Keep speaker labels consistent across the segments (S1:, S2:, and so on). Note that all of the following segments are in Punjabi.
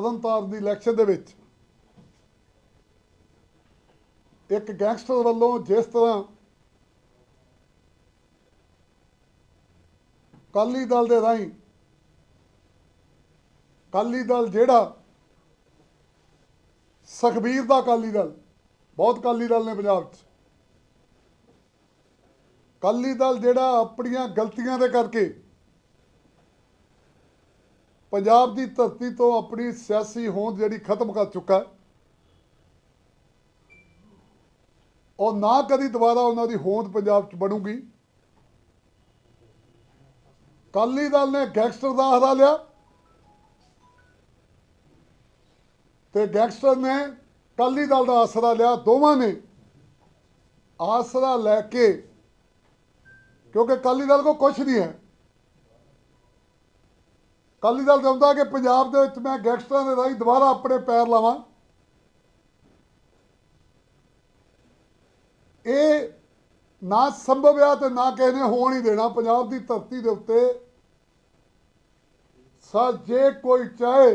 S1: ਤਰਨਤਾਰਨ ਦੀ ਇਲੈਕਸ਼ਨ ਦੇ ਵਿੱਚ ਇੱਕ ਗੈਂਗਸਟਰ ਵੱਲੋਂ ਜਿਸ ਤਰ੍ਹਾਂ ਕਾਲੀ ਦਲ ਦੇ ਰਾਹੀਂ ਕਾਲੀ ਦਲ ਜਿਹੜਾ ਸੁਖਬੀਰ ਦਾ ਕਾਲੀ ਦਲ, ਬਹੁਤ ਕਾਲੀ ਦਲ ਨੇ ਪੰਜਾਬ 'ਚ। ਕਾਲੀ ਦਲ ਜਿਹੜਾ ਆਪਣੀਆਂ ਗਲਤੀਆਂ ਦੇ ਕਰਕੇ ਪੰਜਾਬ ਦੀ ਧਰਤੀ ਤੋਂ ਆਪਣੀ ਸਿਆਸੀ ਹੋਂਦ ਜਿਹੜੀ ਖਤਮ ਕਰ ਚੁੱਕਾ ਹੈ, ਉਹ ਨਾ ਕਦੀ ਦੁਬਾਰਾ ਉਹਨਾਂ ਦੀ ਹੋਂਦ ਪੰਜਾਬ 'ਚ ਬਣੂਗੀ। ਕਾਲੀ ਦਲ ਨੇ ਗੈਂਗਸਟਰ ਦਾ ਹਰਾ ਲਿਆ ਤੇ ਗੈਂਗਸਟਰ ਨੇ ਕਾਲੀ ਦਲ ਦਾ ਆਸਰਾ ਲਿਆ, ਦੋਵਾਂ ਨੇ ਆਸਰਾ ਲੈ ਕੇ, ਕਿਉਂਕਿ ਕਾਲੀ ਦਲ ਕੋ ਕੁਝ ਨਹੀਂ ਹੈ। ਅਕਾਲੀ ਦਲ ਚਾਹੁੰਦਾ ਕਿ ਪੰਜਾਬ ਦੇ ਵਿੱਚ ਮੈਂ ਗੈਂਗਸਟਰਾਂ ਦੇ ਰਾਹੀਂ ਦੁਬਾਰਾ ਆਪਣੇ ਪੈਰ ਲਾਵਾਂ। ਇਹ ਨਾ ਸੰਭਵ ਆ ਤੇ ਨਾ ਕਿਸੇ ਨੇ ਹੋਣ ਹੀ ਦੇਣਾ। ਪੰਜਾਬ ਦੀ ਧਰਤੀ ਦੇ ਉੱਤੇ ਸਾ ਜੇ ਕੋਈ ਚਾਹੇ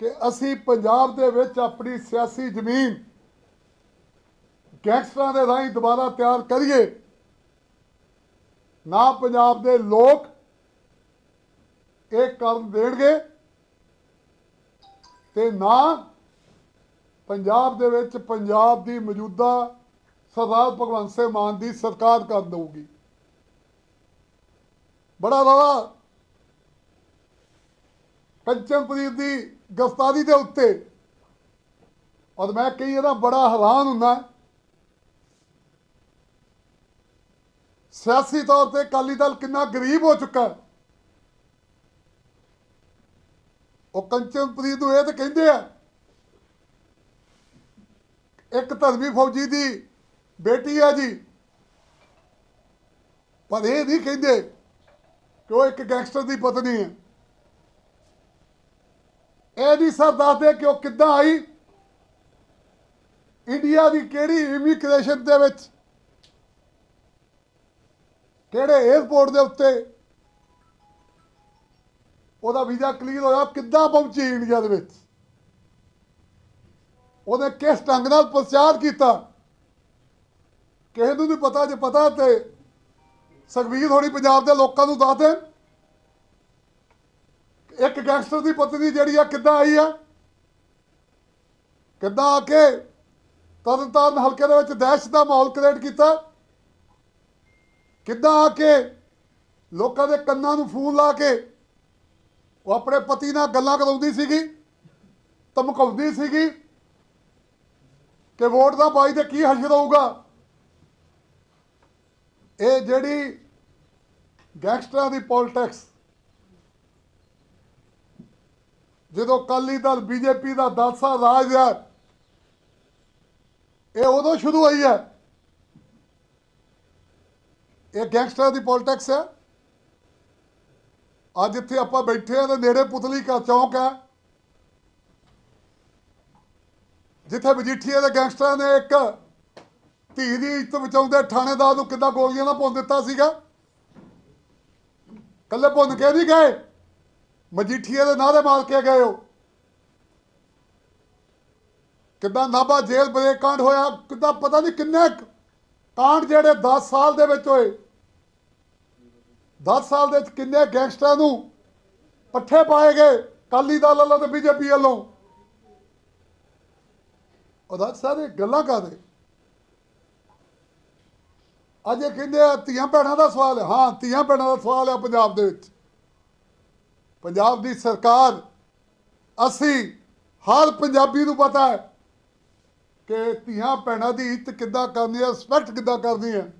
S1: ਕਿ ਅਸੀਂ ਪੰਜਾਬ ਦੇ ਵਿੱਚ ਆਪਣੀ ਸਿਆਸੀ ਜ਼ਮੀਨ ਗੈਂਗਸਟਰਾਂ ਦੇ ਰਾਹੀਂ ਦੁਬਾਰਾ ਤਿਆਰ ਕਰੀਏ, ਨਾ ਪੰਜਾਬ ਦੇ ਲੋਕ ਕਰਨ ਦੇਣਗੇ ਤੇ ਨਾ ਪੰਜਾਬ ਦੇ ਵਿੱਚ ਪੰਜਾਬ ਦੀ ਮੌਜੂਦਾ ਸਰਦਾਰ ਭਗਵੰਤ ਸਿੰਘ ਮਾਨ ਦੀ ਸਰਕਾਰ ਕਰ ਦਊਗੀ। ਬੜਾ ਰੌਲਾ ਕੰਚਨਪ੍ਰੀਤ ਦੀ ਗ੍ਰਿਫਤਾਰੀ ਦੇ ਉੱਤੇ। ਔਰ ਮੈਂ ਕਈ ਇਹਦਾ ਬੜਾ ਹੈਰਾਨ ਹੁੰਦਾ। ਸਿਆਸੀ ਤੌਰ ਤੇ ਅਕਾਲੀ ਦਲ ਕਿੰਨਾ ਗਰੀਬ ਹੋ ਚੁੱਕਾ ਹੈ। ਉਹ ਕੰਚਨਪ੍ਰੀਤ ਨੂੰ ਇਹ ਤਾਂ ਕਹਿੰਦੇ ਆ। ਇੱਕ ਧਰਮੀ ਫੌਜੀ ਦੀ ਬੇਟੀ ਆ ਜੀ। ਪਰ ਇਹ ਨਹੀਂ ਕਹਿੰਦੇ ਕਿ ਉਹ ਇੱਕ ਗੈਂਗਸਟਰ ਦੀ ਪਤਨੀ ਹੈ। ਇਹ ਨਹੀਂ ਸਰ ਦੱਸਦੇ ਕਿ ਉਹ ਕਿੱਦਾਂ ਆਈ। ਇੰਡੀਆ ਦੀ ਕਿਹੜੀ ਇਮੀਗ੍ਰੇਸ਼ਨ ਦੇ ਵਿੱਚ? ਕਿਹੜੇ 에ਅਰਪੋਰਟ ਦੇ ਉੱਤੇ? ਉਹਦਾ ਵੀਜ਼ਾ ਕਲੀਅਰ ਹੋਇਆ, ਕਿੱਦਾਂ ਪਹੁੰਚੀ ਇੰਡੀਆ ਦੇ ਵਿੱਚ? ਉਹਨੇ ਕਿਸ ਢੰਗ ਨਾਲ ਪ੍ਰਚਾਰ ਕੀਤਾ? ਕਿਸੇ ਨੂੰ ਨਹੀਂ ਪਤਾ, ਜੇ ਪਤਾ ਤੇ ਸੁਖਬੀਰ ਹੋਣੀ ਪੰਜਾਬ ਦੇ ਲੋਕਾਂ ਨੂੰ ਦੱਸ ਦੇ ਇੱਕ ਗੈਂਗਸਟਰ ਦੀ ਪਤਨੀ ਜਿਹੜੀ ਆ, ਕਿੱਦਾਂ ਆਈ ਆ? ਕਿੱਦਾਂ ਆ ਕੇ ਤਰਨਤਾਰਨ ਹਲਕੇ ਦੇ ਵਿੱਚ ਦਹਿਸ਼ਤ ਦਾ ਮਾਹੌਲ ਕ੍ਰੀਏਟ ਕੀਤਾ? ਕਿੱਦਾਂ ਆ ਕੇ ਲੋਕਾਂ ਦੇ ਕੰਨਾਂ ਨੂੰ ਫੂਲ ਲਾ ਕੇ ਉਹ ਆਪਣੇ ਪਤੀ ਨਾਲ ਗੱਲਾਂ ਕਰਾਉਂਦੀ ਸੀਗੀ, ਧਮਕਾਉਂਦੀ ਸੀਗੀ ਕਿ ਵੋਟ ਦਾ ਬਾਈ ਤੇ ਕੀ ਹਸ਼ਰ ਹੋਊਗਾ ਇਹ ਜਿਹੜੀ ਗੈਂਗਸਟਰਾਂ ਦੀ ਪੋਲਿਟਿਕਸ ਜਦੋਂ ਕਾਲੀ ਦਲ ਬੀਜੇਪੀ ਦਾ 10 ਰਾਜ ਹੈ, ਇਹ ਉਦੋਂ ਸ਼ੁਰੂ ਹੋਈ ਹੈ। ਇਹ ਗੈਂਗਸਟਰਾਂ ਦੀ ਪੋਲਿਟਿਕਸ ਹੈ। ਅੱਜ ਇੱਥੇ ਆਪਾਂ ਬੈਠੇ ਆ ਤੇ ਨੇੜੇ ਪੁਤਲੀ ਕਾ ਚੌਂਕ ਹੈ। ਜਿੱਥੇ ਮਜੀਠੀਏ ਦੇ ਗੈਂਗਸਟਰਾਂ ਨੇ ਇੱਕ ਧੀ ਦੀ ਇੱਜ਼ਤ ਬਚਾਉਂਦੇ ਥਾਣੇਦਾਰ ਨੂੰ ਕਿੱਦਾਂ ਗੋਲੀਆਂ ਨਾਲ ਭੁੰਨ ਦਿੱਤਾ ਸੀਗਾ? ਕੱਲੇ ਭੁੰਨ ਕੇ ਨਹੀਂ ਗਏ। ਮਜੀਠੀਏ ਦੇ ਨਾਰੇ ਮਾਰ ਕੇ ਗਏ ਉਹ। ਕਿੱਦਾਂ ਨਾਭਾ ਜੇਲ੍ਹ ਬ੍ਰੇਕ ਕਾਂਡ ਹੋਇਆ, ਕਿੱਦਾਂ ਪਤਾ ਨਹੀਂ ਕਿੰਨੇ ਕਾਂਡ ਜਿਹੜੇ 10 ਸਾਲ ਦੇ ਵਿੱਚ ਹੋਏ। 10 ਸਾਲ ਦੇ ਵਿੱਚ ਕਿੰਨੇ ਗੈਂਗਸਟਰਾਂ ਨੂੰ ਪੱਠੇ ਪਾਏ ਗਏ ਕਾਲੀ ਦਲ ਵੱਲੋਂ ਤੇ ਬੀਜੇਪੀ ਵੱਲੋਂ? ਉਹਦਾ ਸਾਰੇ ਗੱਲਾਂ ਕਰਦੇ। ਅੱਜ ਇਹ ਕਹਿੰਦੇ ਆ, ਧੀਆਂ ਭੈਣਾਂ ਦਾ ਸਵਾਲ ਹੈ। ਹਾਂ, ਧੀਆਂ ਭੈਣਾਂ ਦਾ ਸਵਾਲ ਹੈ ਪੰਜਾਬ ਦੇ ਵਿੱਚ। ਪੰਜਾਬ ਦੀ ਸਰਕਾਰ, ਅਸੀਂ ਹਰ ਪੰਜਾਬੀ ਨੂੰ ਪਤਾ ਹੈ ਕਿ ਧੀਆਂ ਭੈਣਾਂ ਦੀ ਇੱਜ਼ਤ ਕਿੱਦਾਂ ਕਰਨੀ ਹੈ ਰਿਸਪੈਕਟ ਕਿੱਦਾਂ ਕਰਨੀ ਹੈ।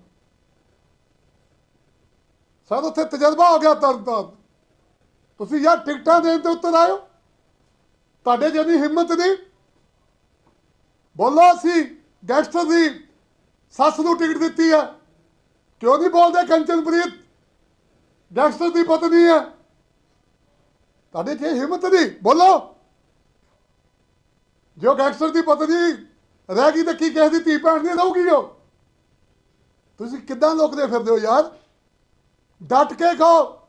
S1: ਸਰ ਉੱਥੇ ਤਜਰਬਾ ਹੋ ਗਿਆ ਤਰਨ ਤਾਰਨ। ਤੁਸੀਂ ਯਾਰ ਟਿਕਟਾਂ ਦੇਣ ਤੇ ਉੱਤਰ ਆਇਓ। ਤੁਹਾਡੇ ਜਿਹਦੀ ਹਿੰਮਤ ਨਹੀਂ ਬੋਲੋ ਅਸੀਂ ਗੈਂਗਸਟਰ ਦੀ ਸੱਸ ਨੂੰ ਟਿਕਟ ਦਿੱਤੀ ਹੈ ਕਿਉਂ ਨਹੀਂ ਬੋਲਦੇ ਕੰਚਨਪ੍ਰੀਤ? ਗੈਂਗਸਟਰ ਦੀ ਪਤਨੀ ਹੈ ਤੁਹਾਡੇ 'ਚ ਹਿੰਮਤ ਨਹੀਂ ਬੋਲੋ। ਜੋ ਗੈਂਗਸਟਰ ਦੀ ਪਤਨੀ ਰਹਿ ਗਈ ਤਾਂ ਕੀ ਕਹਿ ਦੀ ਧੀ ਭੈਣ ਨਹੀਂ ਰਹੂਗੀ ਜੋ ਤੁਸੀਂ ਕਿੱਦਾਂ ਲੋਕਦੇ ਫਿਰਦੇ ਹੋ ਯਾਰ? ਡਟ ਕੇ ਕਹੋ।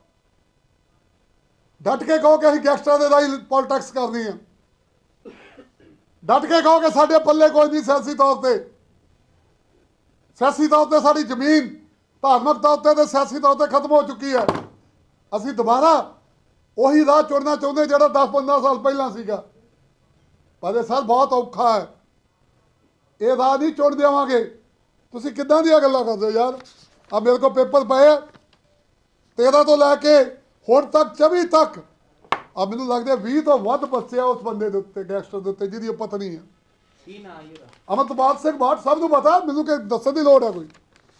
S1: ਡਟ ਕੇ ਕਹੋ ਕਿ ਅਸੀਂ ਗੈਂਗਸਟਰਾਂ ਦੇ ਰਾਹੀਂ ਪੋਲਿਟਿਕਸ ਕਰਨੀ ਹੈ ਡਟ ਕੇ ਕਹੋ ਕਿ ਸਾਡੇ ਪੱਲੇ ਕੋਈ ਨਹੀਂ ਸਿਆਸੀ ਤੌਰ ਤੇ। ਸਿਆਸੀ ਤੌਰ ਤੇ ਸਾਡੀ ਜ਼ਮੀਨ ਧਾਰਮਿਕ ਤੌਰ ਤੇ ਤੇ ਸਿਆਸੀ ਤੌਰ ਤੇ ਖਤਮ ਹੋ ਚੁੱਕੀ ਹੈ। ਅਸੀਂ ਦੁਬਾਰਾ ਉਹੀ ਰਾਹ ਚੁਣਨਾ ਚਾਹੁੰਦੇ ਜਿਹੜਾ 10-15 ਸਾਲ ਪਹਿਲਾਂ ਸੀਗਾ। ਪਰ ਇਹ ਸਰ ਬਹੁਤ ਔਖਾ ਹੈ। ਇਹ ਰਾਹ ਨਹੀਂ ਚੁਣ ਦੇਵਾਂਗੇ। ਤੁਸੀਂ ਕਿੱਦਾਂ ਦੀਆਂ ਗੱਲਾਂ ਕਰਦੇ ਹੋ ਯਾਰ? ਆ ਮੇਰੇ ਕੋਲ ਪੇਪਰ ਪਏ 13 ਤੋਂ ਲੈ ਕੇ ਹੁਣ ਤੱਕ 24 ਤੱਕ। ਆ ਮੈਨੂੰ ਲੱਗਦਾ 20 ਤੋਂ ਵੱਧ ਬੱਚੇ ਆ ਉਸ ਬੰਦੇ ਦੇ ਉੱਤੇ ਗੈਂਗਸਟਰ ਦੇ ਉੱਤੇ ਜਿਹਦੀ ਪਤਨੀ ਹੈ
S2: ਕੀ ਨਾਂ ਹੈ
S1: ਅਮਰਤਪਾਲ ਸਿੰਘ ਬਾਟ ਸਭ ਨੂੰ ਪਤਾ ਮੈਨੂੰ ਕਿ ਦੱਸਣ ਦੀ ਲੋੜ ਹੈ ਕੋਈ।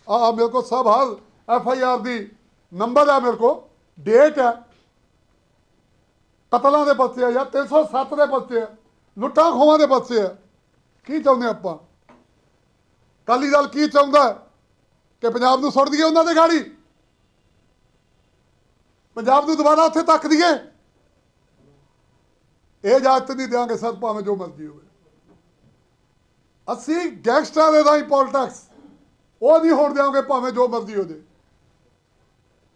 S1: ਆ ਆ ਮੇਰੇ ਕੋਲ ਸਭ ਹਾਲ ਐਫ ਆਈ ਆਰ ਦੀ ਨੰਬਰ ਹੈ ਮੇਰੇ ਕੋਲ ਡੇਟ ਹੈ। ਕਤਲਾਂ ਦੇ ਬੱਚੇ ਆ ਜਾਂ 307 ਦੇ ਬੱਚੇ ਆ ਲੁੱਟਾਂ ਖੋਹਾਂ ਦੇ ਬੱਚੇ ਆ। ਕੀ ਚਾਹੁੰਦੇ ਆਪਾਂ? ਕਾਲੀ ਦਲ ਕੀ ਚਾਹੁੰਦਾ? ਕਿ ਪੰਜਾਬ ਨੂੰ ਸੁੱਟ ਦਈਏ ਉਹਨਾਂ ਦੇ ਗਾੜੀ? ਪੰਜਾਬ ਨੂੰ ਦੁਬਾਰਾ ਉੱਥੇ ਤੱਕ ਦਈਏ ਇਹ ਇਜਾਜ਼ਤ ਨਹੀਂ ਦਿਆਂਗੇ ਸਰ, ਭਾਵੇਂ ਜੋ ਮਰਜ਼ੀ ਹੋਵੇ। ਅਸੀਂ ਗੈਂਗਸਟਰਾਂ ਦੇ ਰਾਹੀਂ ਪੋਲਿਟਿਕਸ ਉਹ ਨਹੀਂ ਹੋਣ ਦਿਆਂਗੇ, ਭਾਵੇਂ ਜੋ ਮਰਜ਼ੀ ਹੋ ਜੇ।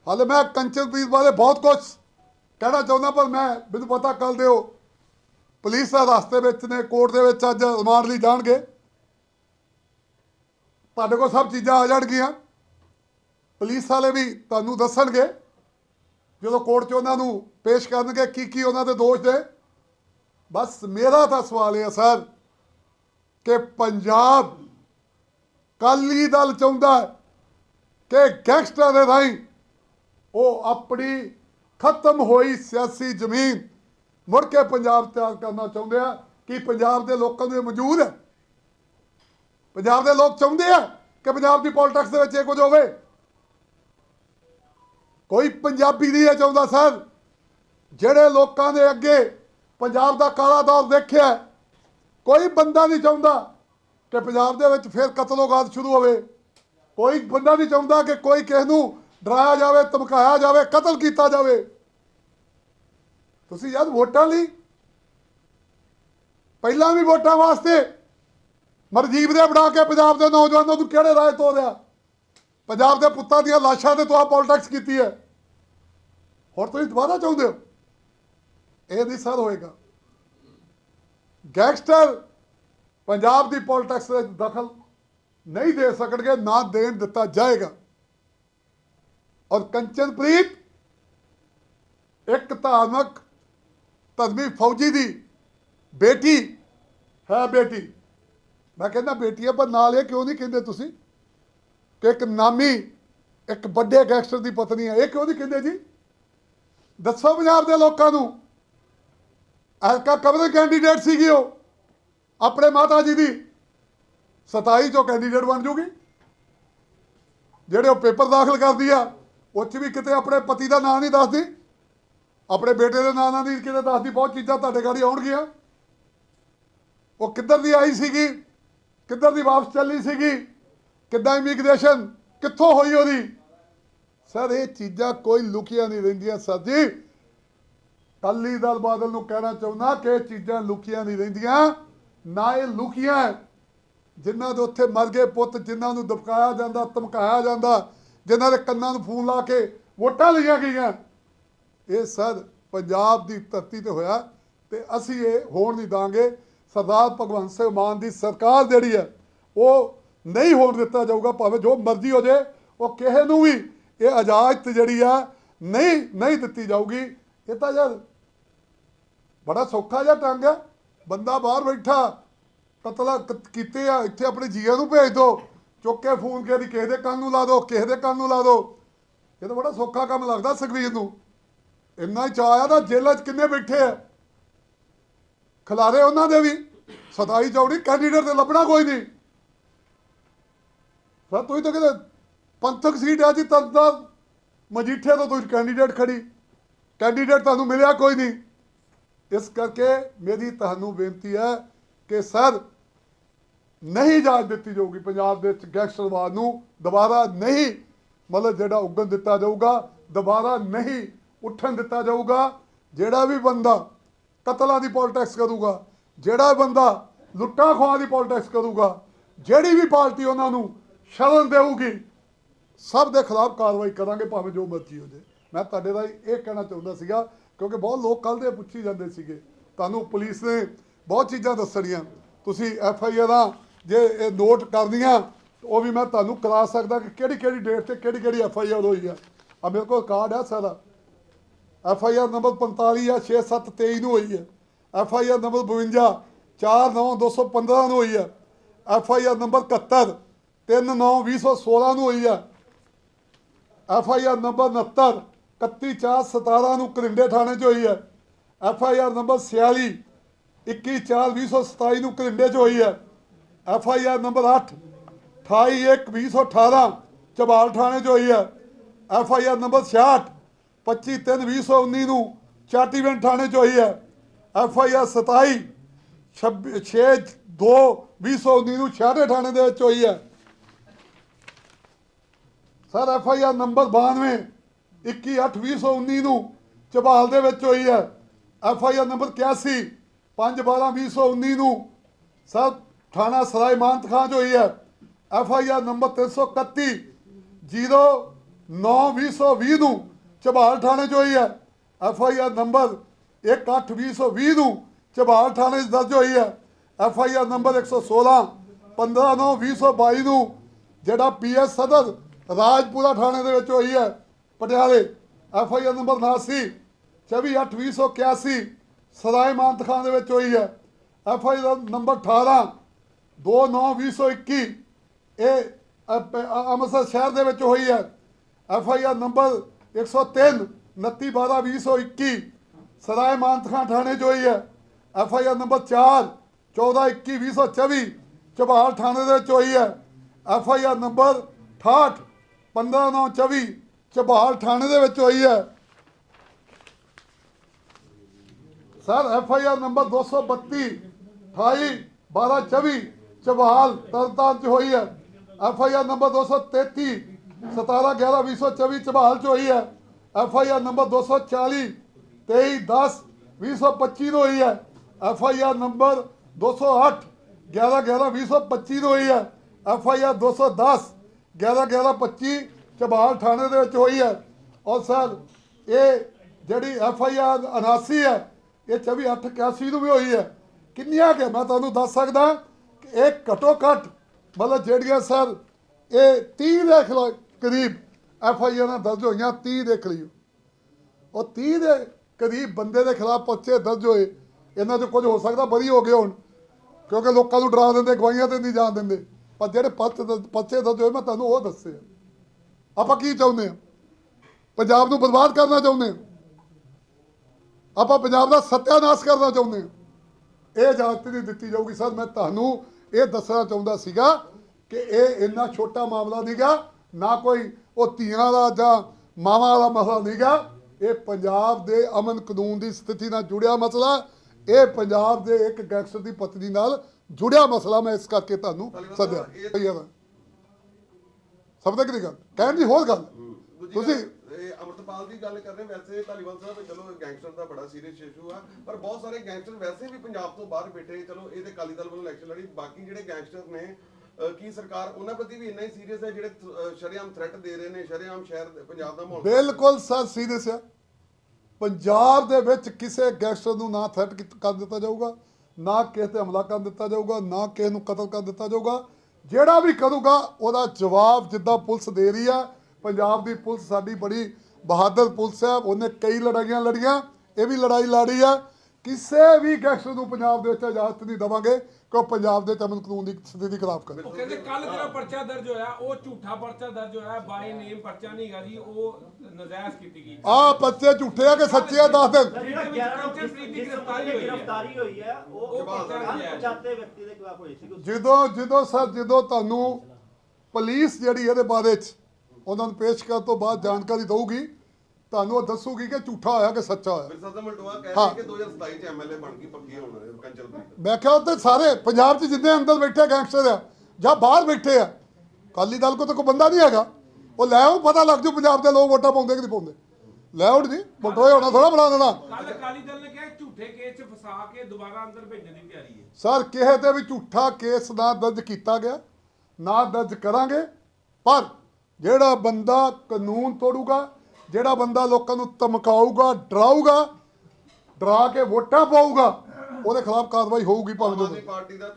S1: ਹਾਲੇ ਮੈਂ ਕੰਚਨਪ੍ਰੀਤ ਬਾਰੇ ਬਹੁਤ ਕੁਝ ਕਹਿਣਾ ਚਾਹੁੰਦਾ, ਪਰ ਮੈਂ, ਮੈਨੂੰ ਪਤਾ ਕੱਲ ਦਿਓ, ਪੁਲਿਸ ਦਾ ਰਸਤੇ ਵਿੱਚ ਨੇ, ਕੋਰਟ ਦੇ ਵਿੱਚ ਅੱਜ ਰਿਮਾਂਡ ਲਈ ਜਾਣਗੇ। ਤੁਹਾਡੇ ਕੋਲ ਸਭ ਚੀਜ਼ਾਂ ਆ ਜਾਣਗੀਆਂ। ਪੁਲਿਸ ਵਾਲੇ ਵੀ ਤੁਹਾਨੂੰ ਦੱਸਣਗੇ। ਜਦੋਂ ਕੋਰਟ 'ਚ ਉਹਨਾਂ ਨੂੰ ਪੇਸ਼ ਕਰਨਗੇ, ਕੀ ਕੀ ਉਹਨਾਂ ਦੇ ਦੋਸ਼ ਦੇ ਬਸ ਮੇਰਾ ਤਾਂ ਸਵਾਲ ਇਹ ਹੈ ਸਰ, ਕਿ ਪੰਜਾਬ ਕਾਲੀ ਦਲ ਚਾਹੁੰਦਾ ਕਿ ਗੈਂਗਸਟਰਾਂ ਦੇ ਰਾਹੀਂ ਉਹ ਆਪਣੀ ਖਤਮ ਹੋਈ ਸਿਆਸੀ ਜ਼ਮੀਨ ਮੁੜ ਕੇ ਪੰਜਾਬ ਤਿਆਰ ਕਰਨਾ ਚਾਹੁੰਦੇ ਆ। ਕਿ ਪੰਜਾਬ ਦੇ ਲੋਕਾਂ ਨੂੰ ਇਹ ਮਨਜ਼ੂਰ ਹੈ? ਪੰਜਾਬ ਦੇ ਲੋਕ ਚਾਹੁੰਦੇ ਆ ਕਿ ਪੰਜਾਬ ਦੀ ਪੋਲਿਟਿਕਸ ਦੇ ਵਿੱਚ ਇਹ ਕੁਝ ਹੋਵੇ? ਕੋਈ ਪੰਜਾਬੀ ਨਹੀਂ ਹੈ ਚਾਹੁੰਦਾ ਸਰ। ਜਿਹੜੇ ਲੋਕਾਂ ਦੇ ਅੱਗੇ ਪੰਜਾਬ ਦਾ ਕਾਲਾ ਦੌਰ ਦੇਖਿਆ ਕੋਈ ਬੰਦਾ ਨਹੀਂ ਚਾਹੁੰਦਾ ਕਿ ਪੰਜਾਬ ਦੇ ਵਿੱਚ ਫਿਰ ਕਤਲੋਗਾਦ ਸ਼ੁਰੂ ਹੋਵੇ। ਕੋਈ ਬੰਦਾ ਨਹੀਂ ਚਾਹੁੰਦਾ ਕਿ ਕੋਈ ਕਿਸੇ ਨੂੰ ਡਰਾਇਆ ਜਾਵੇ, ਧਮਕਾਇਆ ਜਾਵੇ, ਕਤਲ ਕੀਤਾ ਜਾਵੇ। ਤੁਸੀਂ ਯਾਦ ਵੋਟਾਂ ਲਈ ਪਹਿਲਾਂ ਵੀ ਵੋਟਾਂ ਵਾਸਤੇ ਮਰਜੀਬ ਦੇ ਬਣਾ ਕੇ ਪੰਜਾਬ ਦੇ ਨੌਜਵਾਨਾਂ ਨੂੰ ਕਿਹੜੇ ਰਾਹ? ਤੋਰਿਆ ਪੰਜਾਬ ਦੇ ਪੁੱਤਾਂ ਦੀਆਂ ਲਾਸ਼ਾਂ ਤੇ ਤੋਂ ਤੁਹਾ ਪੋਲਿਟਿਕਸ ਕੀਤੀ ਹੈ। ਹੋਰ ਤੁਸੀਂ ਦੁਬਾਰਾ ਚਾਹੁੰਦੇ ਹੋ? ਇਹ ਨਹੀਂ ਸਰ ਹੋਏਗਾ। ਗੈਂਗਸਟਰ ਪੰਜਾਬ ਦੀ ਪੋਲਿਟਿਕਸ ਵਿੱਚ ਦਖਲ ਨਹੀਂ ਦੇ ਸਕਣਗੇ, ਨਾ ਦੇਣ ਦਿੱਤਾ ਜਾਏਗਾ। ਔਰ ਕੰਚਨਪ੍ਰੀਤ ਇੱਕ ਧਾਰਮਿਕ ਧਰਮੀ ਫੌਜੀ ਦੀ ਬੇਟੀ ਹੈ ਬੇਟੀ। ਮੈਂ ਕਹਿੰਦਾ ਬੇਟੀ ਹੈ, ਪਰ ਨਾਲ ਇਹ ਕਿਉਂ ਨਹੀਂ ਕਹਿੰਦੇ ਤੁਸੀਂ? ਕਿ ਇੱਕ ਨਾਮੀ, ਇੱਕ ਵੱਡੇ ਗੈਂਗਸਟਰ ਦੀ ਪਤਨੀ ਹੈ। ਇਹ ਕਿਉਂ ਨਹੀਂ ਕਹਿੰਦੇ ਜੀ? ਦੱਸੋ ਪੰਜਾਬ ਦੇ ਲੋਕਾਂ ਨੂੰ। ਐਲਕਾ ਕਬਰ ਕੈਂਡੀਡੇਟ ਸੀਗੀ ਉਹ, ਆਪਣੇ ਮਾਤਾ ਜੀ ਦੀ। 27 ਚੋਂ ਕੈਂਡੀਡੇਟ ਬਣ ਜੂਗੀ। ਜਿਹੜੇ ਉਹ ਪੇਪਰ ਦਾਖਲ ਕਰਦੀ ਆ ਉਹ ਵੀ ਕਿਤੇ ਆਪਣੇ ਪਤੀ ਦਾ ਨਾਂ ਨਹੀਂ ਦੱਸਦੀ। ਆਪਣੇ ਬੇਟੇ ਦੇ ਨਾਂ ਨਾਲ ਨਹੀਂ ਕਿਤੇ ਦੱਸਦੀ। ਬਹੁਤ ਚੀਜ਼ਾਂ ਤੁਹਾਡੇ ਗਾੜੀ ਆਉਣਗੀਆਂ। ਉਹ ਕਿੱਧਰ ਦੀ ਆਈ ਸੀਗੀ? ਕਿੱਧਰ ਦੀ ਵਾਪਸ ਚੱਲੀ ਸੀਗੀ? ਕਿੱਦਾਂ ਇਮੀਗ੍ਰੇਸ਼ਨ ਕਿੱਥੋਂ ਹੋਈ ਉਹਦੀ? ਸਰ ਇਹ ਚੀਜ਼ਾਂ ਕੋਈ ਲੁਕੀਆਂ ਨਹੀਂ ਰਹਿੰਦੀਆਂ, ਸਰ ਜੀ। ਅਕਾਲੀ ਦਲ ਬਾਦਲ ਨੂੰ ਕਹਿਣਾ ਚਾਹੁੰਦਾ ਕਿ ਇਹ ਚੀਜ਼ਾਂ ਲੁਕੀਆਂ ਨਹੀਂ ਰਹਿੰਦੀਆਂ। ਨਾ ਇਹ ਲੁਕੀਆਂ ਹੈ। ਜਿਨ੍ਹਾਂ ਦੇ ਉੱਥੇ ਮਰ ਗਏ ਪੁੱਤ, ਜਿਨ੍ਹਾਂ ਨੂੰ ਦਬਕਾਇਆ ਜਾਂਦਾ, ਧਮਕਾਇਆ ਜਾਂਦਾ, ਜਿਨ੍ਹਾਂ ਦੇ ਕੰਨਾਂ ਨੂੰ ਫੋਨ ਲਾ ਕੇ ਵੋਟਾਂ ਲਈਆਂ ਗਈਆਂ। ਇਹ ਸਰ ਪੰਜਾਬ ਦੀ ਧਰਤੀ ਤੇ ਹੋਇਆ ਤੇ ਅਸੀਂ ਇਹ ਹੋਣ ਨਹੀਂ ਦਾਂਗੇ। ਸਰਦਾਰ ਭਗਵੰਤ ਸਿੰਘ ਮਾਨ ਦੀ ਸਰਕਾਰ ਜਿਹੜੀ ਹੈ, ਉਹ ਨਹੀਂ ਹੋਣ ਦਿੱਤਾ ਜਾਊਗਾ, ਭਾਵੇਂ ਜੋ ਮਰਜ਼ੀ ਹੋ ਜੇ, ਉਹ ਕਿਸੇ ਨੂੰ ਵੀ ਇਹ ਇਜਾਜ਼ਤ ਜਿਹੜੀ ਆ ਨਹੀਂ ਨਹੀਂ ਦਿੱਤੀ ਜਾਊਗੀ। ਇਹ ਤਾਂ ਯਾਰ ਬੜਾ ਸੌਖਾ ਜਿਹਾ ਟੰਗ ਹੈ ਬੰਦਾ ਬਾਹਰ ਬੈਠਾ ਕਤਲਾ ਕੀਤੇ ਆ, ਇੱਥੇ ਆਪਣੇ ਜੀਆਂ ਨੂੰ ਭੇਜ ਦਿਓ ਚੁੱਕ ਕੇ ਫੋਨ ਕੇ ਦੀ ਕਿਸੇ ਦੇ ਕੰਨ ਨੂੰ ਲਾ ਦੋ, ਕਿਸੇ ਦੇ ਕੰਨ ਨੂੰ ਲਾ ਦਿਓ ਇਹ ਤਾਂ ਬੜਾ ਸੌਖਾ ਕੰਮ ਲੱਗਦਾ ਸੁਖਬੀਰ ਨੂੰ। ਇੰਨਾ ਹੀ ਚਾਅ ਆ ਤਾਂ ਜੇਲ੍ਹਾਂ 'ਚ ਕਿੰਨੇ ਬੈਠੇ ਆ। ਖਿਲਾਰੇ ਉਹਨਾਂ ਦੇ ਵੀ। 27 ਚੌੜੀ ਕੈਂਡੀਡੇਟ ਤੇ ਲੱਭਣਾ ਕੋਈ ਨਹੀਂ। ਸਰ ਤੁਸੀਂ ਤਾਂ ਕਹਿੰਦੇ ਪੰਥਕ ਸੀਟ ਆ ਜੀ ਤਦ ਮਜੀਠੇ ਤੋਂ ਤੁਸੀਂ ਕੈਂਡੀਡੇਟ ਖੜੀ। ਕੈਂਡੀਡੇਟ ਤੁਹਾਨੂੰ ਮਿਲਿਆ ਕੋਈ ਨਹੀਂ। ਇਸ ਕਰਕੇ ਮੇਰੀ ਤੁਹਾਨੂੰ ਬੇਨਤੀ ਹੈ ਕਿ ਸਰ, ਨਹੀਂ ਇਜਾਜ਼ਤ ਦਿੱਤੀ ਜਾਊਗੀ ਪੰਜਾਬ ਦੇ ਵਿੱਚ ਗੈਂਗਸਟਰਵਾਦ ਨੂੰ। ਦੁਬਾਰਾ ਨਹੀਂ, ਮਤਲਬ ਜਿਹੜਾ ਉੱਗਣ ਦਿੱਤਾ ਜਾਊਗਾ, ਦੁਬਾਰਾ ਨਹੀਂ ਉੱਠਣ ਦਿੱਤਾ ਜਾਊਗਾ। ਜਿਹੜਾ ਵੀ ਬੰਦਾ ਕਤਲਾਂ ਦੀ ਪੋਲਿਟਿਕਸ ਕਰੂਗਾ, ਜਿਹੜਾ ਬੰਦਾ ਲੁੱਟਾਂ ਖੋਹਾਂ ਦੀ ਪੋਲਿਟਿਕਸ ਕਰੂਗਾ, ਜਿਹੜੀ ਵੀ ਪਾਰਟੀ ਉਹਨਾਂ ਨੂੰ ਸ਼ਰਨ ਦੇਊਗੀ। ਸਭ ਦੇ ਖਿਲਾਫ ਕਾਰਵਾਈ ਕਰਾਂਗੇ, ਭਾਵੇਂ ਜੋ ਮਰਜ਼ੀ ਹੋ ਜਾਏ। ਮੈਂ ਤੁਹਾਡੇ ਦਾ ਇਹ ਕਹਿਣਾ ਚਾਹੁੰਦਾ ਸੀਗਾ, ਕਿਉਂਕਿ ਬਹੁਤ ਲੋਕ ਕੱਲ ਦੇ ਪੁੱਛੀ ਜਾਂਦੇ ਸੀਗੇ। ਤੁਹਾਨੂੰ ਪੁਲਿਸ ਨੇ ਬਹੁਤ ਚੀਜ਼ਾਂ ਦੱਸਣੀਆਂ। ਤੁਸੀਂ ਐਫ ਆਈ ਆਰਾਂ ਜੇ ਇਹ ਨੋਟ ਕਰਦੀਆਂ ਉਹ ਵੀ ਮੈਂ ਤੁਹਾਨੂੰ ਕਰਾ ਸਕਦਾ ਕਿ ਕਿਹੜੀ ਕਿਹੜੀ ਡੇਟ ਤੇ ਕਿਹੜੀ ਕਿਹੜੀ ਐਫ ਆਈ ਆਰ ਹੋਈ ਆ। ਆ ਮੇਰੇ ਕੋਲ ਕਾਰਡ ਆ ਸਾਰਾ। ਐਫ ਆਈ ਆਰ ਨੰਬਰ 45 ਆ 6723 ਨੂੰ ਹੋਈ ਹੈ ਐਫ ਆਈ ਆਰ ਨੰਬਰ 52 49215 ਨੂੰ ਹੋਈ ਹੈ ਐਫ ਆਈ ਆਰ ਨੰਬਰ 71 39216 ਨੂੰ ਹੋਈ ਹੈ ਐਫ ਆਈ ਆਰ ਨੰਬਰ 69 31417 ਨੂੰ ਕਰਿੰਡੇ ਥਾਣੇ 'ਚ ਹੋਈ ਹੈ ਐਫ ਆਈ ਆਰ ਨੰਬਰ 46 2142027 ਨੂੰ ਕਰਿੰਡੇ 'ਚ ਹੋਈ ਹੈ F I R number 8 2812018 Chabal ਥਾਣੇ 'ਚ ਹੋਈ ਹੈ ਐਫ ਆਈ ਆਰ ਨੰਬਰ 66 2532019 ਨੂੰ ਚਾਟੀਵਿੰਡ ਥਾਣੇ 'ਚ ਹੋਈ ਹੈ ਐਫ ਆਈ ਆਰ 27 6 2 2019 ਨੂੰ ਛਾੜੇ ਥਾਣੇ ਦੇ ਵਿੱਚ ਹੋਈ ਹੈ sir F I R number 92 21/8/2019 ਨੂੰ ਚਬਾਲ ਦੇ ਵਿੱਚ ਹੋਈ ਹੈ। ਐਫ ਆਈ ਆਰ ਨੰਬਰ 81 5/12/2019 ਨੂੰ ਸਰ ਥਾਣਾ ਸਰਾਏ ਮਾਨਤ ਖਾਂ 'ਚ ਹੋਈ ਹੈ। ਐਫ ਆਈ ਆਰ ਨੰਬਰ 331 09/2020 ਨੂੰ ਚਬਾਲ ਥਾਣੇ 'ਚ ਹੋਈ ਹੈ। ਐਫ ਆਈ ਆਰ ਨੰਬਰ 1/8/2020 ਨੂੰ ਚਬਾਲ ਥਾਣੇ 'ਚ ਦਰਜ ਹੋਈ ਹੈ। ਐਫ ਆਈ ਆਰ ਨੰਬਰ 116 15/9/2022 ਨੂੰ ਜਿਹੜਾ ਪੀਐਸ ਸਦਰ ਰਾਜਪੁਰਾ ਥਾਣੇ ਦੇ ਵਿੱਚ ਹੋਈ ਹੈ। ਪਟਿਆਲੇ F I R number 89 24/8/2081 Sarai Amanat Khan ਦੇ ਵਿੱਚ ਹੋਈ ਹੈ। ਐਫ ਆਈ ਆਰ ਨੰਬਰ 18 2/9/2021 ਇਹ ਅ- ਅ- ਅੰਮ੍ਰਿਤਸਰ ਸ਼ਹਿਰ ਦੇ ਵਿੱਚ ਹੋਈ ਹੈ। F I R number 103 29/12/2021 Sarai Amanat Khan ਥਾਣੇ 'ਚ ਹੋਈ ਹੈ। F I R number 4 14/21/2024 Chabal ਥਾਣੇ ਦੇ ਵਿੱਚ ਹੋਈ ਹੈ। F I R number 68 15/9/24 Chabal ਥਾਣੇ ਦੇ ਵਿੱਚ ਹੋਈ ਹੈ। Sir, F I R number 232 28 12 24 Chabal Tarn Taran ਚ ਹੋਈ ਹੈ। F I R number 233 17 11 2024 Chabal ਚ ਹੋਈ ਹੈ। ਐਫ ਆਈ ਆਰ ਨੰਬਰ 240 23 10 2025 ਨੂੰ ਹੋਈ ਹੈ। ਐਫ ਆਈ ਆਰ ਨੰਬਰ 208 11 11 2025 ਨੂੰ ਹੋਈ ਹੈ। ਐਫ ਆਈ ਆਰ 210 11 11 25 ਚਬਾਲ ਥਾਣੇ ਦੇ ਵਿੱਚ ਹੋਈ ਹੈ। ਔਰ ਸਰ, ਇਹ ਜਿਹੜੀ ਐਫ ਆਈ ਆਰ 89 ਹੈ, ਇਹ 24 8 81 ਨੂੰ ਵੀ ਹੋਈ ਹੈ। ਕਿੰਨੀਆਂ ਕਿ ਮੈਂ ਤੁਹਾਨੂੰ ਦੱਸ ਸਕਦਾ ਕਿ ਇਹ ਘਟੋ ਘੱਟ, ਮਤਲਬ ਜਿਹੜੀਆਂ ਸਰ, ਇਹ 30 ਦੇ ਖਿਲਾ- ਕਰੀਬ ਐਫ ਆਈ ਆਰ ਦਰਜ ਹੋਈਆਂ 30 ਦੇ ਕਰੀਬ। ਉਹ 30 ਦੇ ਕਰੀਬ ਬੰਦੇ ਦੇ ਖਿਲਾਫ ਪਰਚੇ ਦਰਜ ਹੋਏ। ਇਹਨਾਂ 'ਚ ਕੁਝ ਹੋ ਸਕਦਾ ਬਰੀ ਹੋ ਗਏ ਹੁਣ, ਕਿਉਂਕਿ ਲੋਕਾਂ ਨੂੰ ਡਰਾ ਦਿੰਦੇ ਗਵਾਈਆਂ ਤੇ ਨਹੀਂ ਜਾਣ ਦਿੰਦੇ। ਪਰ ਜਿਹੜੇ ਪਰਚੇ ਦ- ਪਰਚੇ ਦਰਜ ਹੋਏ ਮੈਂ ਤੁਹਾਨੂੰ ਉਹ ਦੱਸੇ ਆ। ਆਪਾਂ ਕੀ ਚਾਹੁੰਦੇ ਆ? ਪੰਜਾਬ ਨੂੰ ਬਰਬਾਦ ਕਰਨਾ ਚਾਹੁੰਦੇ ਆ? ਆਪਾਂ ਪੰਜਾਬ ਦਾ ਸੱਤਿਆਨਾਸ਼ ਕਰਨਾ ਚਾਹੁੰਦੇ ਹਾਂ ਇਹ ਇਜਾਜ਼ਤ ਨਹੀਂ ਦਿੱਤੀ ਜਾਊਗੀ, ਸਰ। ਮੈਂ ਤੁਹਾਨੂੰ ਇਹ ਦੱਸਣਾ ਚਾਹੁੰਦਾ ਸੀਗਾ ਕਿ ਇਹ ਇੰਨਾ ਛੋਟਾ ਮਾਮਲਾ ਨਹੀਂਗਾ ਨਾ ਕੋਈ ਉਹ ਧੀਆਂ ਦਾ ਜਾਂ ਮਾਵਾਂ ਵਾਲਾ ਮਸਲਾ ਨਹੀਂਗਾ ਇਹ ਪੰਜਾਬ ਦੇ ਅਮਨ ਕਾਨੂੰਨ ਦੀ ਸਥਿਤੀ ਨਾਲ ਜੁੜਿਆ ਮਸਲਾ। ਇਹ ਪੰਜਾਬ ਦੇ ਇੱਕ ਗੈਂਗਸਟਰ ਦੀ ਪਤਨੀ ਨਾਲ ਜੁੜਿਆ ਮਸਲਾ ਮੈਂ ਇਸ ਕਰਕੇ ਤੁਹਾਨੂੰ ਸੱਦਿਆ। ਸਹੀ ਹੈ ਨਹੀਂ ਗੱਲ? ਕਹਿਣ ਦੀ ਹੋਰ ਗੱਲ। ਤੁਸੀਂ
S2: ਅਮਰਤਪਾਲ ਦੀ ਗੱਲ ਕਰ ਰਹੇ ਵੈਸੇ ਧਾਲੀਵਾਲ ਸਾਹਿਬ ਚਲੋ ਗੈਂਗਸਟਰ ਦਾ ਬੜਾ ਸੀਰੀਅਸ ਇਸ਼ੂ ਆ ਪਰ ਬਹੁਤ ਸਾਰੇ ਗੈਂਗਸਟਰ ਵੈਸੇ ਵੀ ਪੰਜਾਬ ਤੋਂ ਬਾਹਰ ਬੈਠੇ ਚਲੋ ਇਹ ਤੇ ਅਕਾਲੀ ਦਲ ਵੱਲੋਂ ਇਲੈਕਸ਼ਨ ਲੜੀ। ਬਾਕੀ ਜਿਹੜੇ ਗੈਂਗਸਟਰ ਨੇ ਕੀ ਸਰਕਾਰ ਉਹਨਾਂ ਪ੍ਰਤੀ ਵੀ ਇੰਨਾ ਹੀ ਸੀਰੀਅਸ ਹੈ ਜਿਹੜੇ ਸ਼ਰੇਆਮ ਥ੍ਰੈਟ ਦੇ ਰਹੇ ਨੇ ਸ਼ਰੇਆਮ ਸ਼ਹਿਰ ਪੰਜਾਬ ਦਾ ਮਾਹੌਲ।
S1: ਬਿਲਕੁਲ ਸਰ ਸੀਰੀਅਸ ਆ ਪੰਜਾਬ ਦੇ ਵਿੱਚ ਕਿਸੇ ਗੈਂਗਸਟਰ ਨੂੰ ਨਾ ਥ੍ਰੈਟ ਕਰ ਦਿੱਤਾ ਜਾਊਗਾ। ਨਾ ਕਿਸੇ ਤੇ ਹਮਲਾ ਕਰ ਦਿੱਤਾ ਜਾਊਗਾ, ਨਾ ਕਿਸੇ ਨੂੰ ਕਤਲ ਕਰ ਦਿੱਤਾ ਜਾਊਗਾ। ਜਿਹੜਾ ਵੀ ਕਰੂਗਾ, ਉਹਦਾ ਜਵਾਬ ਜਿੱਦਾਂ ਪੁਲਿਸ ਦੇ ਰਹੀ ਆ, ਪੰਜਾਬ ਦੀ ਪੁਲਿਸ ਸਾਡੀ ਬੜੀ ਬਹਾਦਰ ਪੁਲਿਸ ਹੈ ਉਹਨੇ ਕਈ ਲੜਾਈਆਂ ਲੜੀਆਂ, ਇਹ ਵੀ ਲੜਾਈ ਲੜੀ ਆ। ਕਿਸੇ ਵੀ ਗੈਂਗਸਟਰ ਨੂੰ ਪੰਜਾਬ ਦੇ ਵਿੱਚ ਇਜਾਜ਼ਤ ਨਹੀਂ ਦੇਵਾਂਗੇ ਕਿ ਉਹ ਪੰਜਾਬ ਦੇ ਅਮਨ ਕਾਨੂੰਨ ਦੀ ਸਥਿਤੀ ਖਿਲਾਫ ਕਰੇ
S3: ਉਹ ਕਹਿੰਦੇ ਕੱਲ ਜਿਹੜਾ ਪਰਚਾ ਦਰਜ ਹੋਇਆ ਉਹ ਝੂਠਾ ਪਰਚਾ ਦਰਜ ਹੋਇਆ ਬਾਈ ਨੇਮ ਪਰਚਾ ਨਹੀਂ ਹੈਗਾ ਜੀ ਉਹ ਨਜਾਇਜ਼ ਕੀਤੀ ਗਈ।
S1: ਆਹ ਬੱਚੇ ਝੂਠੇ ਆ ਕਿ ਸੱਚੇ ਆ? ਦੱਸ ਦੇਣ
S4: ਜਿਹੜਾ
S3: ਜਿਹਦੇ ਵਿੱਚ
S4: 11 ਨੂੰ
S3: ਕੰਚਨ ਪ੍ਰੀਤ ਦੀ
S4: ਜਿਸ
S3: ਗ੍ਰਿਫਤਾਰੀ ਹੋਈ ਹੈ।
S4: ਗ੍ਰਿਫਤਾਰੀ ਹੋਈ ਹੈ ਉਹ
S3: ਉਹ ਪਰਚਾ ਨਹੀਂ ਹੈ।
S4: ਅਣਪਛਾਤੇ ਵਿਅਕਤੀ ਦੇ ਖਿਲਾਫ ਹੋਈ ਸੀ।
S1: ਜਦੋਂ ਜਦੋਂ ਸਰ ਜਦੋਂ ਤੁਹਾਨੂੰ ਪੁਲਿਸ ਜਿਹੜੀ ਇਹਦੇ ਬਾਰੇ ਚ ਉਹਨਾਂ ਨੂੰ ਪੇਸ਼ ਕਰਨ ਤੋਂ ਬਾਅਦ ਜਾਣਕਾਰੀ ਦਊਗੀ ਤੁਹਾਨੂੰ ਉਹ ਦੱਸੂਗੀ ਕਿ ਝੂਠਾ ਹੋਇਆ ਕਿ ਸੱਚਾ ਹੋਇਆ।
S2: ਮਿਰਜ਼ਾ ਸਾਹਿਬ ਮਲਟੋਆ ਕਹਿ
S1: ਹਾਂ।
S2: ਰਹੇ ਕਿ 2027 ਚ ਐਮਐਲਏ ਬਣ ਗਈ ਪੱਕੀ ਹੁਣ ਕੰਚਲਪ੍ਰੀਤ
S1: ਮੈਂ ਕਿਹਾ ਉੱਥੇ ਸਾਰੇ ਪੰਜਾਬ 'ਚ ਜਿੰਨੇ ਅੰਦਰ ਬੈਠੇ ਗੈਂਗਸਟਰ ਆ ਜਾਂ ਬਾਹਰ ਬੈਠੇ ਆ ਅਕਾਲੀ ਦਲ ਕੋ ਤਾਂ ਕੋਈ ਬੰਦਾ ਨਹੀਂ ਹੈਗਾ। ਉਹ ਲੈ ਆਓ ਪਤਾ ਲੱਗ ਜੂ ਪੰਜਾਬ ਦੇ ਲੋਕ ਵੋਟਾਂ ਪਾਉਂਦੇ ਕਿ ਨਹੀਂ ਪਾਉਂਦੇ। ਲੈ ਆਉਣ ਜੀ ਬਟੋਏ ਹੋਣਾ ਥੋੜਾ ਬਣਾ ਦੇਣਾ।
S3: ਕੱਲ ਅਕਾਲੀ ਦਲ ਨੇ ਕਿਹਾ ਝੂਠੇ ਕੇਸ 'ਚ ਫਸਾ ਕੇ ਦੁਬਾਰਾ ਅੰਦਰ ਭੇਜਣ ਦੀ ਤਿਆਰੀ ਹੈ।
S1: ਸਰ ਕਿਸੇ ਤੇ ਵੀ ਝੂਠਾ ਕੇਸ ਨਾ ਦਰਜ ਕੀਤਾ ਗਿਆ ਨਾ ਦਰਜ ਕਰਾਂਗੇ ਪਰ ਜਿਹੜਾ ਬੰਦਾ ਕਾਨੂੰਨ ਤੋੜੂਗਾ ਜਿਹੜਾ ਬੰਦਾ ਲੋਕਾਂ ਨੂੰ ਧਮਕਾਊਗਾ ਡਰਾਊਗਾ ਡਰਾ ਕੇ ਵੋਟਾਂ ਪਾਊਗਾ ਉਹਦੇ ਖਿਲਾਫ ਕਾਰਵਾਈ ਹੋਊਗੀ ਭਾਵੇਂ
S2: ਪਾਰਟੀ ਦਾ